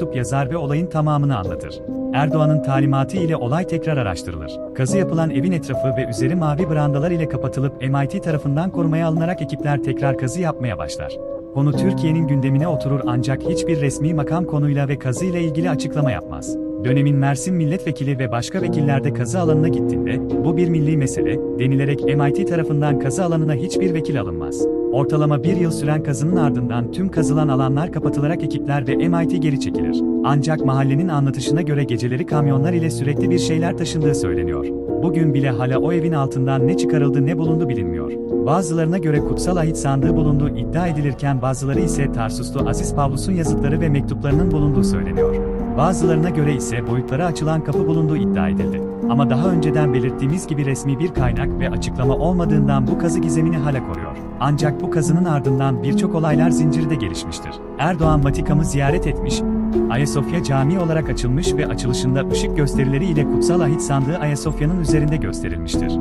mektup yazar ve olayın tamamını anlatır. Erdoğan'ın talimatı ile olay tekrar araştırılır. Kazı yapılan evin etrafı ve üzeri mavi brandalar ile kapatılıp MIT tarafından korumaya alınarak ekipler tekrar kazı yapmaya başlar. Konu Türkiye'nin gündemine oturur ancak hiçbir resmi makam konuyla ve kazıyla ilgili açıklama yapmaz. Dönemin Mersin milletvekili ve başka vekiller de kazı alanına gittiğinde, bu bir milli mesele, denilerek MIT tarafından kazı alanına hiçbir vekil alınmaz. Ortalama bir yıl süren kazının ardından tüm kazılan alanlar kapatılarak ekipler ve MIT geri çekilir. Ancak mahallenin anlatışına göre geceleri kamyonlar ile sürekli bir şeyler taşındığı söyleniyor. Bugün bile hala o evin altından ne çıkarıldı ne bulundu bilinmiyor. Bazılarına göre kutsal ahit sandığı bulunduğu iddia edilirken bazıları ise Tarsuslu Aziz Pavlus'un yazıtları ve mektuplarının bulunduğu söyleniyor. Bazılarına göre ise boyutlara açılan kapı bulunduğu iddia edildi. Ama daha önceden belirttiğimiz gibi resmi bir kaynak ve açıklama olmadığından bu kazı gizemini hala koruyor. Ancak bu kazının ardından birçok olaylar zinciri de gelişmiştir. Erdoğan Vatikam'ı ziyaret etmiş, Ayasofya Camii olarak açılmış ve açılışında ışık gösterileri ile kutsal ahit sandığı Ayasofya'nın üzerinde gösterilmiştir.